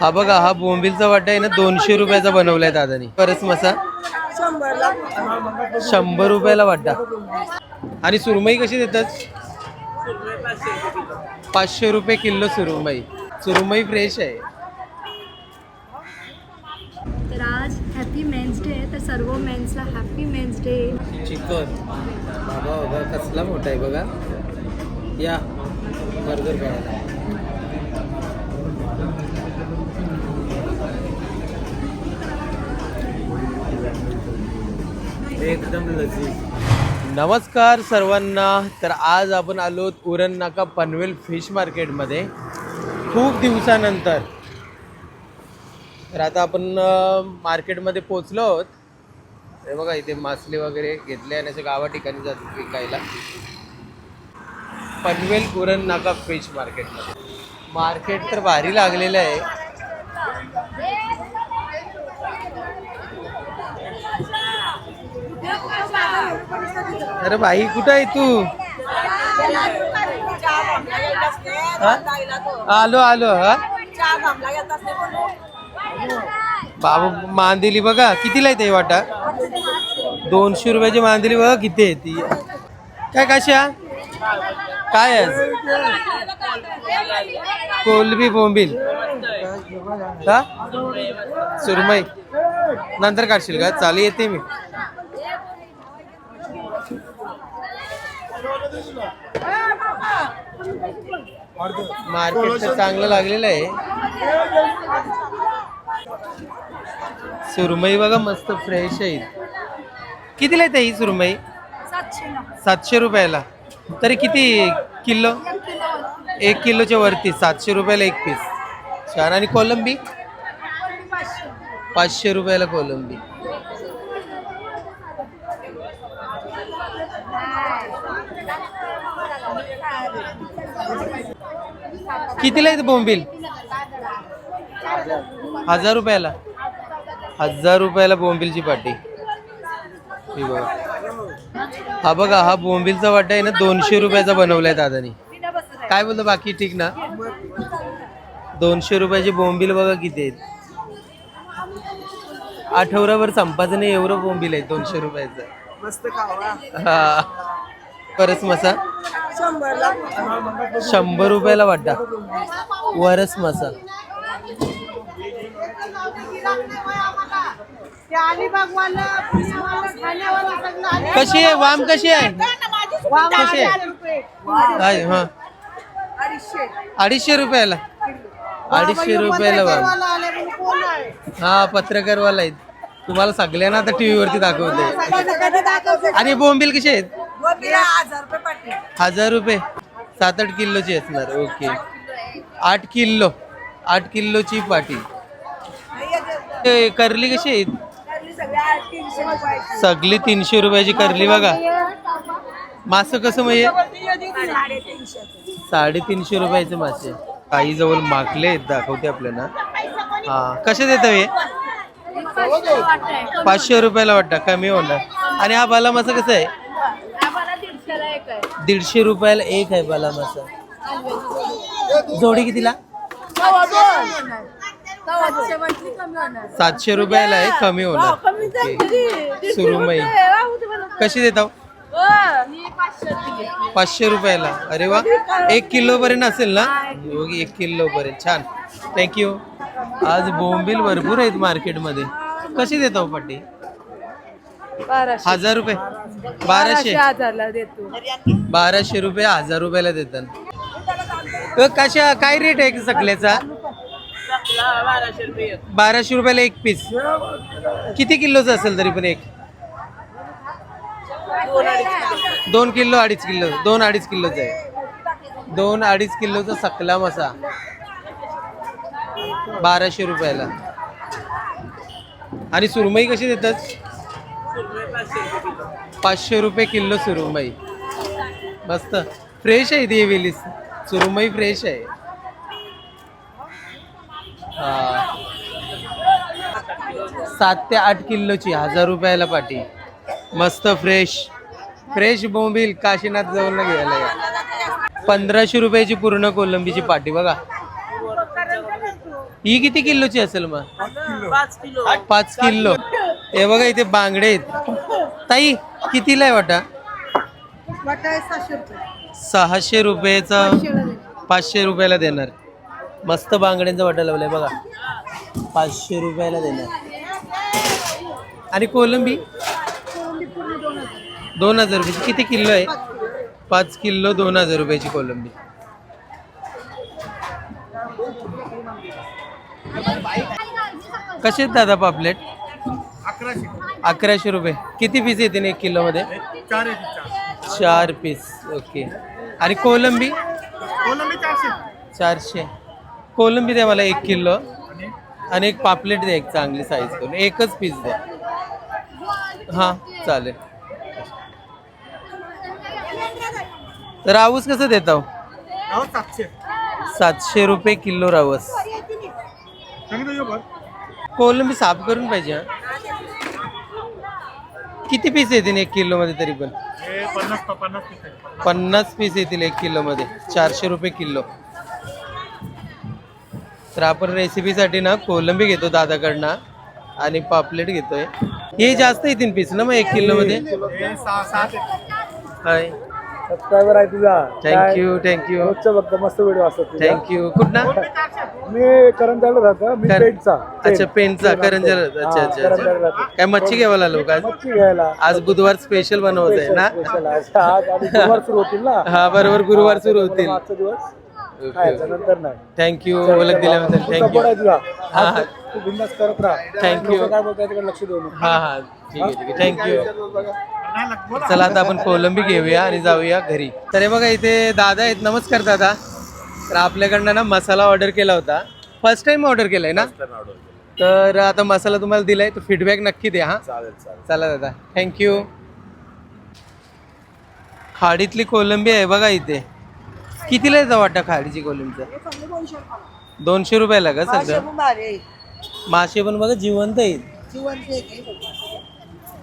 हा बघा हा बोंबिलचा वाटा आहे ना दोनशे रुपयाचा बनवलाय दादानी. परत मसा. शंभर रुपयाला वाटा. आणि सुरमई कशी देतात? पाचशे रुपये किलो सुरमई. सुरमई फ्रेश आहे. तर आज हॅपी मेन्स डे आहे तर सर्व मेन्सला हॅपी मेन्स डे चिकन. बाबा बाबा कसला मोठा आहे बघा. या बर्गर खायला एकदम लजीज. नमस्कार सर्वांना. तर आज आपण आलो उरण नाका पनवेल फिश मार्केटमध्ये. खूप दिवसानंतर. तर आता आपण मार्केटमध्ये पोचलो आहोत. हे बघा इथे मासले वगैरे घेतले आणि असे गावा ठिकाणी जातात विकायला. पनवेल उरण नाका फिश मार्केटमध्ये. मार्केट तर भारी लागलेलं आहे. अरे बाई कुठं आहे तू? आलो आलो हा? बाबू मांदिली बघा कितीला येते वाटा? दोनशे रुपयाची मांदिली बघा किती आहे ती. काय कशा काय आहे कोलबी बोंबील. हा? सुरमई. नंतर काढशील का? चालू येते मी. मार्केट तर चांगलं लागलेलं आहे. सुरमई बघा मस्त फ्रेश आहे. कितीला येते ही सुरमई? सातशे रुपयाला. तरी किती किलो? एक किलोच्या वरती सातशे रुपयाला एक पीस छान. आणि कोलंबी? पाचशे रुपयाला कोलंबी. कितीला येते बोंबील हजार रुपयाला. हजार रुपयाला बोंबीलची पाटी ही बघा. हा बघा हा बोंबीलचा वाटा आहे ना दोनशे रुपयाचा बनवलाय दादानी. काय बोलतो बाकी ठीक ना? दोनशे रुपयाची बोंबील बघा किती आहेत. आठवड्याभर संपाचं नाही एवढं बोंबील आहे दोनशे रुपयाचं. मस्त खावा. हा. परस मसा. शंभर रुपयाला वाटा. वरस मसा कशी आहे? वाम कशी आहे? कशी आहे? काय? हा. अडीचशे. रुपयाला. अडीचशे रुपयाला वाम. हा पत्रकारवाला आहेत. तुम्हाला सगळ्यांना आता टीव्ही वरती दाखवते. आणि बोंबील कसे आहेत? हजार रुपये सात आठ किलोची असणार ओके. आठ किलो आठ किलोची पाटी ते करली कशी आहे सगळी तीनशे रुपयाची करली बघा. मासं कसं म्हणजे साडेतीनशे रुपयाचे मासे. काही जवळ मागले आहेत दाखवते आपल्याला. हा कसे देत हे? पाचशे रुपयाला वाटतं कमी होणार. आणि हा बाला मासा कसा आहे? दीडशे रुपयाला एक आहे बाला मासा. जोडी कितीला? सातशे रुपयाला आहे कमी होणार. सुरुमई कशी देता पाचशे रुपयाला. अरे वा. एक किलो पर्यंत असेल ना? हो, एक किलो पर्यंत. छान. थँक्यू आज बोंबील भरपूर आहेत मार्केटमध्ये. कशी देता हो हजार रुपये. बाराशे हजारला देतो. बाराशे रुपये हजार रुपयाला देतात. अ, कशा काय रेट आहे सकल्याचा बाराशे रुपये बाराशे रुपयाला एक पीस किती किलोचं असेल तरी पण एक? दोन किलो अडीच किलो दोन अडीच किलोचं आहे. दोन अडीच किलोचा सकला मसा. बाराशे रुपयाला. आणि सुरमई कशी देतात? पाचशे रुपये किलो सुरमई. मस्त. फ्रेश आहे ती वेलीस. सुरमई फ्रेश आहे. हा. सात ते आठ किलोची हजार रुपयाला पाटी. मस्त फ्रेश फ्रेश बोंबील काशीनाथ जवळ घ्यायला या. पंधराशे रुपयाची पूर्ण कोलंबीची पाटी बघा. ही किती किलोची असेल मग? पाच किलो. हे बघा इथे बांगडे आहेत. ताई कितीला आहे वाटा? सहाशे रुपयेचा पाचशे रुपयाला देणार. मस्त बांगड्यांचा वाटा लावलाय बघा. पाचशे रुपयाला देणार. आणि कोलंबी? दोन हजार. रुपयाची. किती किलो आहे? पाच किलो दोन हजार रुपयाची कोलंबी. कसे आहेत दादा पापलेट? अकराशे. रुपये. किती पीस येते एक किलो मध्ये चार. Piece okay. आणि कोलंबी? चारशे. कोलंबी द्या मला एक किलो. आणि? एक पापलेट द्या एक चांगली साईज करून. एकच पीस द्या हां चालेल. तर रावूस कसं देता हो सातशे. रुपये किलो रावस कोलंबी साफ करून पाहिजे हा. किती पीस येतील एक किलो मध्ये तरी पण? पन्नास पीस येतील एक किलो मध्ये चारशे रुपये किलो. तर आपण रेसिपीसाठी ना कोलंबी घेतो दादाकडनं आणि पापलेट घेतोय. हे जास्त येतील पीस ना मग एक किलो मध्ये हाय. सबस्क्रायबर आहे तुझा थँक्यू थँक्यू रोजचं बघतो मस्त व्हिडिओ असतात तुझे. थँक्यू कुठला मी करंजाला राहतो मी कर- पेटचा अच्छा पेनचा करंजल अच्छा अच्छा अच्छा काय मच्छी घ्यायला लोक आज मच्छी घ्यायला आज बुधवार स्पेशल बनवत आहे ना स्पेशल आहे. आज आणि गुरुवार सुरू होतील ना हा बरोबर गुरुवार सुरू होतील आजचा दिवस खायचा नंतर नाही. थँक्यू ओळख दिल्याबद्दल थँक्यू हा. तू बिंदास करत राहा. Thank you. लोकं काय लक्ष देऊ नको. हा हा. ठीक आहे ठीक आहे. थँक्यू चला आता आपण कोलंबी घेऊया आणि जाऊया घरी. तर हे बघा इथे दादा आहेत. नमस्कार दादा. तर आपल्याकडनं ना मसाला ऑर्डर केला होता. फर्स्ट टाइम ऑर्डर केलाय ना? तर आता मसाला तुम्हाला दिलाय तो फीडबॅक नक्की द्या हा. चला दादा. थँक्यू खाडीतली कोलंबी आहे बघा इथे. कितीला येतं वाटतं खाडीची कोलंबीचं दोनशे रुपयाला का सगळं? मासे पण बघा जिवंत आहेत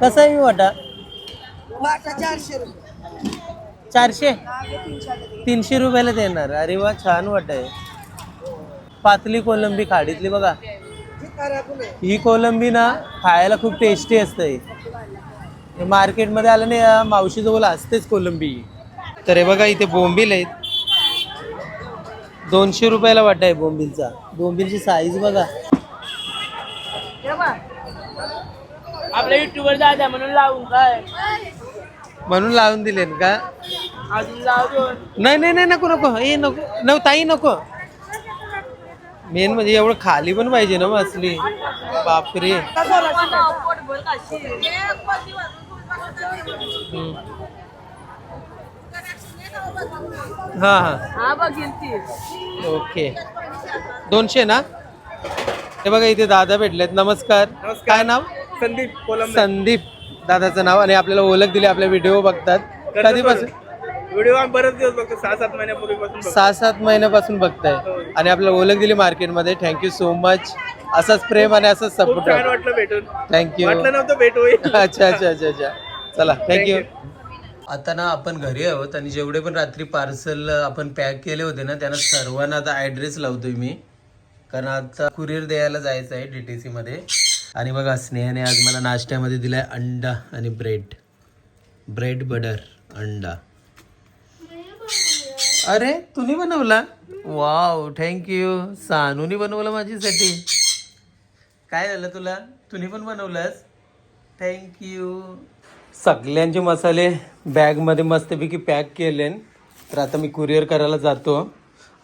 कसं आहे वाटा? चारशे तीनशे रुपयाला देणार. अरे वा छान वाट आहे. पातली कोलंबी खाडीतली बघा. ही कोलंबी ना खायला खूप टेस्टी असते मार्केटमध्ये आलं नाही मावशीजवळ असतेच कोलंबी. तर हे बघा इथे बोंबील आहेत. दोनशे रुपयाला वाटा आहे बोंबीलचा. बोंबीलची साईज बघा. आपल्या युट्यूब वर जायचं म्हणून लावून काय? म्हणून लावून दिले का? अजून लावून नाही नाही नाही नको नको. हे नको. नको ताई नको. मेन म्हणजे एवढं खाली पण पाहिजे ना मग असली. बापरे हम्म. हा हा. हा बघील ती. ओके. दोनशे ना? हे बघा इथे दादा भेटलेत. नमस्कार. काय नाव? संदीप कोलंबी. संदीप दादाचं नाव. आणि आपल्याला ओळख दिली आपले व्हिडिओ बघतात. कधीपासून? व्हिडिओ आम्ही बरेच दिवस बघतो. सहा सात महिन्यापूर्वीपासून सहा सात महिन्यापासून बघताय. आणि आपल्याला ओळख दिली मार्केटमध्ये. थँक्यू सो मच असंच प्रेम आणि असंच सपोर्ट वाटलं भेटून. थँक्यू नव्हतं भेट. होईल अच्छा अच्छा अच्छा अच्छा. चला थँक्यू आता ना आपण घरी आहोत आणि जेवढे पण रात्री पार्सल आपण पॅक केले होते ना त्यांना सर्वांना आता ॲड्रेस लावतोय मी. कारण आता कुरिअर द्यायला जायचं आहे डी टी सीमध्ये आणि बघा स्नेहाने आज मला नाश्त्यामध्ये दिलाय अंडा आणि ब्रेड ब्रेड बटर अंडा. अरे तुम्ही बनवला? वाव थँक्यू सानूनी बनवलं माझ्यासाठी. काय झालं तुला? तुम्ही पण बनवलंस? थँक्यू सगळ्यांचे मसाले बॅगमध्ये मस्तपैकी पॅक केले तर आता मी कुरिअर करायला जातो.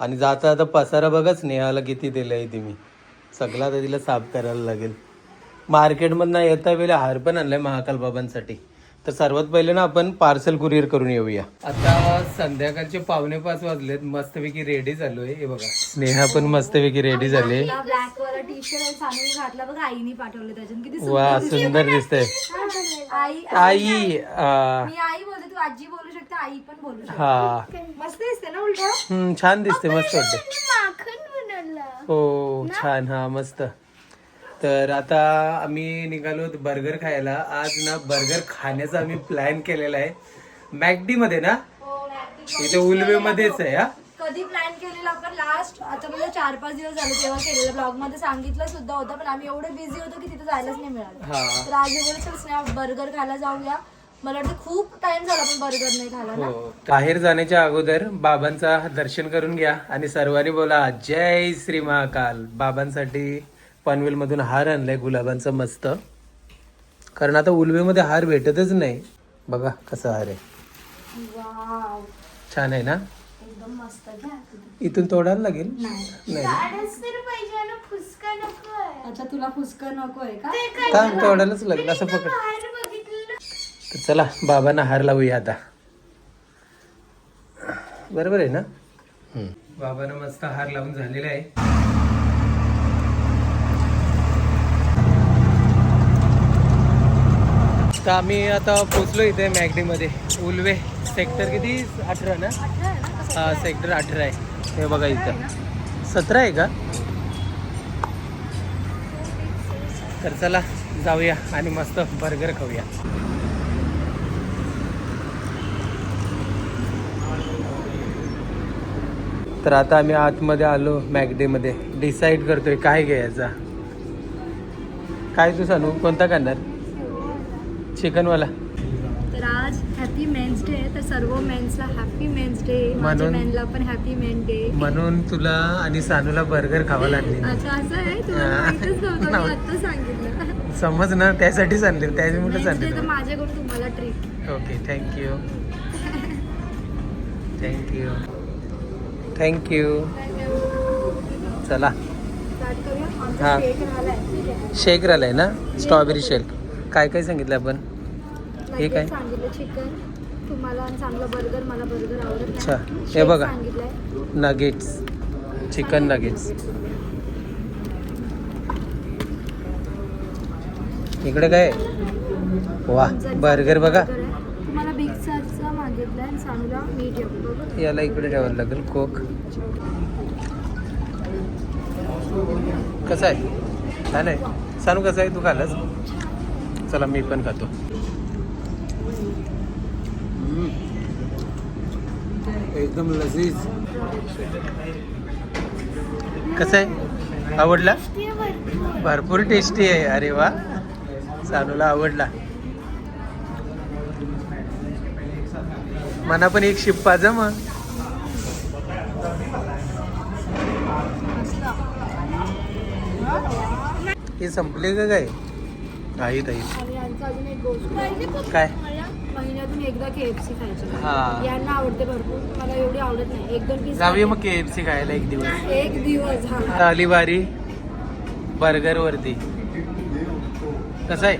आणि जाता आता पसारा बघा स्नेहाला किती दिलं आहे तुम्ही सगळा आता तिला साफ करायला लागेल. मार्केटमधनं येता वेळेला हार पण आणलाय महाकाल बाबांसाठी. तर सर्वात पहिले ना आपण पार्सल कुरिअर करून येऊया. आता संध्याकाळचे पावणे पाच वाजलेत मस्तपैकी रेडी झालोय. हे बघा. स्नेहा पण मस्तपैकी रेडी झाले. ब्लॅक वाला टी शर्ट आणि सानूने घातला. बघा आईने पाठवलं त्याच्यात किती वा सुंदर दिसतंय. आई आई आ, मी आई बोलते तू आजी बोलू शकते आई पण बोलू शकते. हा. मस्त दिसते ना उलट? हम्म, छान दिसते मस्त वाटते माखन बनवलं. हो छान. हा मस्त. तर आता आम्ही निघालो बर्गर खायला. आज ना बर्गर खाण्याचा आम्ही प्लॅन केलेला आहे. मॅकडी मध्ये ना? इथे उलवे मध्येच आहे हा? कधी प्लॅन केलेला आपण लास्ट आता म्हणजे चार पाच दिवस झाले तेव्हा केलेलं. ब्लॉगमध्ये सांगितलं सुद्धा होतं पण आम्ही एवढे बिझी होतो की तिथे जायलाच नाही मिळालं. हा. तर आज स्नॅप बर्गर खायला जाऊया. मला वाटतं खूप टाइम झाला पण बर्गर नाही खायला ना? हो. बाहेर जाण्याच्या अगोदर बाबांचा दर्शन करून घ्या आणि सर्वांनी बोला जय श्री महाकाल. बाबांसाठी पनवेल मधून हार आणलाय गुलाबांचा मस्त. कारण आता उलवेमध्ये हार भेटतच नाही. बघा कसा हार आहे. वाव. छान आहे ना? एकदम मस्त घ्या इथून तोडायला लागेल? नाही. नाही अच्छा तुला फुसकं का? तोडायलाच लागेल असं पकड. तर चला बाबांना हार लावूया आता. बरोबर आहे ना? बाबांना मस्त हार लावून झालेला आहे. तर आम्ही आता पोचलो इथे मॅगडी मध्ये उलवे सेक्टर किती? अठरा ना? हा सेक्टर अठरा आहे. हे बघा इथं. सतरा आहे का? तर चला जाऊया आणि मस्त बर्गर खाऊया. तर आता आम्ही आतमध्ये आलो मॅगडेमध्ये. डिसाईड करतोय काय घ्यायचा. काय तू सांगू कोणता करणार? चिकनवाला. तर आज हॅपी मेन्स डे तर सर्व मेन्सला हॅपी मेन्स डे माझ्या म्हणून- मेनला पण हॅपी मेन डे म्हणून तुला आणि सानूला बर्गर खावा लागले. अच्छा असं आहे? तुला हा. माहितच नव्हतं मी नव्हतं. आत्ता सांगितलं. समज ना त्यासाठीच आणले त्याच्यामुळे मेन्स डे तर माझ्याकडून तुम्हाला treat okay thank you thank you thank you चला. स्टार्ट करूया. हा. राहिलाय. ठीक आहे शेक राहिलाय ना? स्ट्रॉबेरी शेक काय काय सांगितलं आपण? हे काय? Nuggets सांगितलं चिकन तुम्हाला चांगलं बर्गर मला बर्गर आवडत नाही. अच्छा, हे बघा. नगेट्स चिकन नगेट्स इकडे काय? वा बर्गर बघा. burger आहे. तुम्हाला बिग साईजचा मागितलाय आणि चांगला मीडियम बघा याला इकडे ठेवायला लागेल कोक कसं आहे? छान आहे. सांगू कसं आहे? तू खालास चला मी पण खातो. एकदम लजीज. कसं आहे? आवडला? भरपूर. टेस्टी आहे. अरे वा. सानूला आवडला. मना पण एक शिप पाजा मग. हे संपले का काय? गोष्ट. काय? महिन्यातून एकदा केएफसी खायची. हा. यांना आवडते भरपूर. मला एवढी आवडत नाही. एक दोन पीस जाऊया मग के एफ सी खायला एक दिवस. एक दिवस हा. आली बारी बर्गर वरती कसं आहे.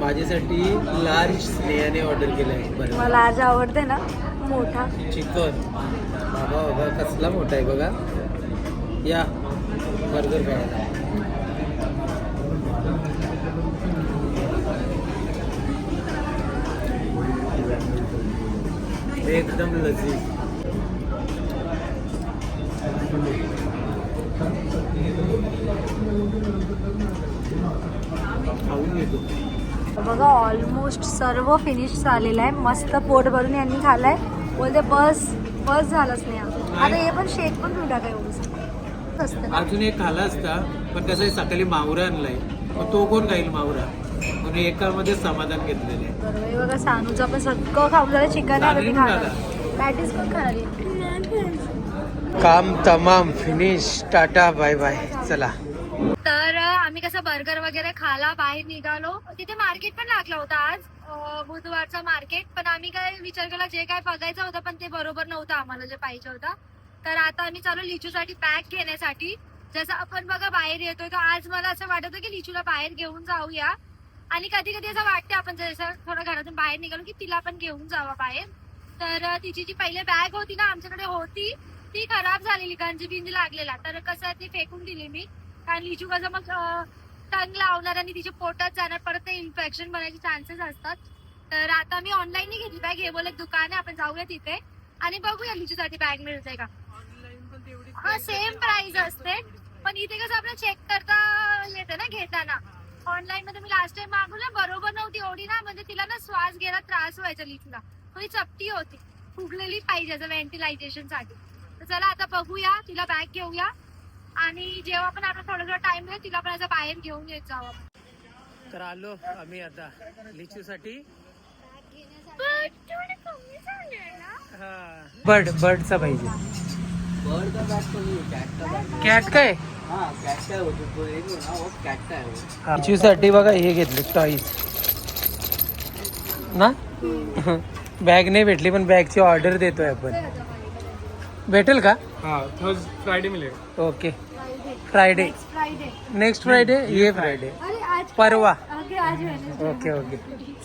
माझ्यासाठी लार्ज स्नेहाने ऑर्डर केलंय बर्गर. मला आज आवडते ना मोठा. चिकन. बाबा बाबा कसला मोठा आहे बघा. या बर्गर खायला. एकदम लजीज. बघा ऑलमोस्ट सर्व फिनिश झालेलं आहे. मस्त पोट भरून यांनी खाल्लाय. बोलते बस बस झालंच नाही. आता हे पण शेक पण पिऊ टाका एवढं असतं अजून एक खाला असता पण कसं सकाळी मावरा आणलाय. तो कोण खाईल मावरा? म्हणून एकामध्ये समाधान घेतलेलं आहे. बरोबर. हे बघा सानूचं पण सगळं खाऊन झालं चिकन आहे खाणार. पॅटीस पण खाणार. काम तमाम फिनिश टाटा बाय बाय चला. तर आम्ही कसं बर्गर वगैरे खाला बाहेर निघालो. तिथे मार्केट पण लागलं होतं आज. अ, बुधवारचा मार्केट पण आम्ही काय विचार केला जे काय बघायचं होतं पण ते बरोबर नव्हतं आम्हाला जे पाहिजे होतं. तर आता आम्ही चालू लिचूसाठी पॅक घेण्यासाठी. जसं आपण बघा बाहेर येतोय तर आज मला असं वाटत होतं की लिचूला बाहेर घेऊन जाऊया. आणि कधी कधी असं वाटते आपण जसं थोडं घरातून बाहेर निघालो की तिला पण घेऊन जावं बाहेर. तर तिची जी पहिले बॅग होती ना आमच्याकडे होती ती खराब झालेली गंजी बिंजी लागलेला. तर कसं ती फेकून दिली मी. कारण लिचू कसं मग टंग लावणार आणि तिच्या पोटात जाणार परत ते इन्फेक्शन बनायचे चान्सेस असतात. तर आता मी ऑनलाईन घेतली बॅग हे बोल एक दुकान आहे आपण जाऊया तिथे. आणि बघूया लिचूसाठी बॅग मिळते का. हा सेम प्राइस असते. पण इथे कसं आपल्याला चेक करता येते ना घेताना. ऑनलाईन मध्ये मी लास्ट टाइम मागवलं बरोबर नव्हती एवढी ना म्हणजे तिला ना श्वास घ्यायला त्रास व्हायचा लिचूला थोडी चपटी होती. फुगलेली पाहिजे असं व्हेंटिलायझेशनसाठी. तर चला आता बघूया तिला बॅग घेऊया. आणि जेव्हा पण आता थोडा थोडा टाइम मिळेल तिला पण असं बाहेर घेऊन येत जावं तर आलो आम्ही आता लिचू साठी बर्ड बर्डचा पाहिजे. कॅट काय? साठी बघा हे घेतले टॉईज ना? बॅग नाही भेटली पण बॅगची ऑर्डर देतोय आपण. भेटेल का? हाँ फ्राइडे मिलेगा okay Friday Friday next Friday ये फ्रायडे अरे आज परवा. ओके. ओके ओके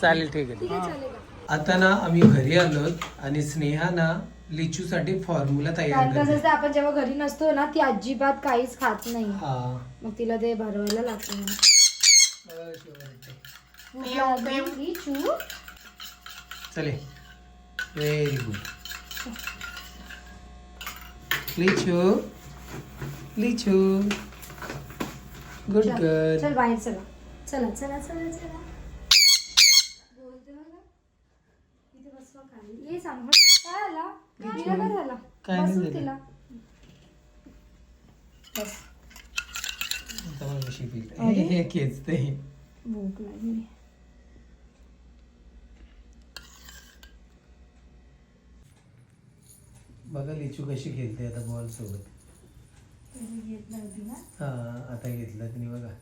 चालेल ठीक आहे आता ना आम्ही घरी आलो आणि स्नेहा ना लिचू साठी फॉर्म्युला तयार कारण कसं करते असतं आपण जेव्हा घरी नसतो ना ती अजिबात काहीच खात नाही. हा. मग तिला ते भरवायला लागतं भूक लागली, चू. चले. व्हेरी गुड लिचू. लिचू. गुड चल गर्ल चल बाहेर चला. चला चला चला चला. बोलते बघा. इथे बसवा खाली. ये आला तिला काय झाला. काय नाही बसून झालं. तिला. बस. आता मग कशी feel. हे हे खेचते भूक लागली. बघा लिचू कशी खेळते आता बॉल सोबत. घेत नव्हती ना? हा आता घेतलं तिने बघा.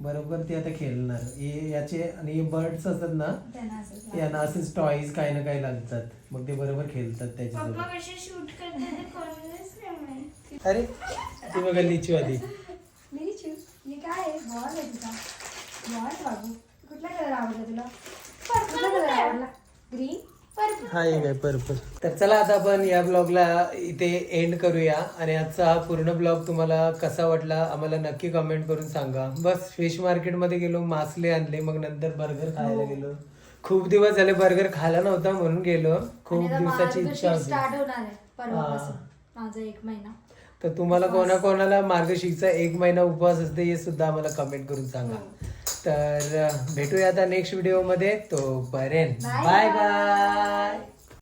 बरोबर ते आता खेळणार. हे याचे आणि हे बर्ड्स असतात ना त्यांना असं यांना असेच टॉईज काही ना काही लागतात. मग ते बरोबर खेळतात त्याच्यासोबत. अरे ती बघा लिचू आधी लिचू काय बॉल आहे तुझा बॉल बाबू. कुठला कलर आवडला तुला कुठला कलर आवडला ग्रीन हा एक आहे पर्पल तर चला आता आपण या ब्लॉगला इथे एंड करूया. आणि आजचा हा पूर्ण ब्लॉग तुम्हाला कसा वाटला आम्हाला नक्की कमेंट करून सांगा. बस फिश मार्केटमध्ये गेलो मासले आणले मग नंतर बर्गर खायला गेलो. खूप दिवस झाले बर्गर खायला नव्हता म्हणून गेलो. खूप दिवसाची इच्छा होती. स्टार्ट होणार आहे परवापासून. माझा एक महिना. तर तुम्हाला कोणा कोणाला मार्गशीर्षचा एक महिना उपवास असते हे सुद्धा आम्हाला कमेंट करून सांगा. तर भेटूया आता नेक्स्ट व्हिडिओमध्ये तोपर्यंत बाय बाय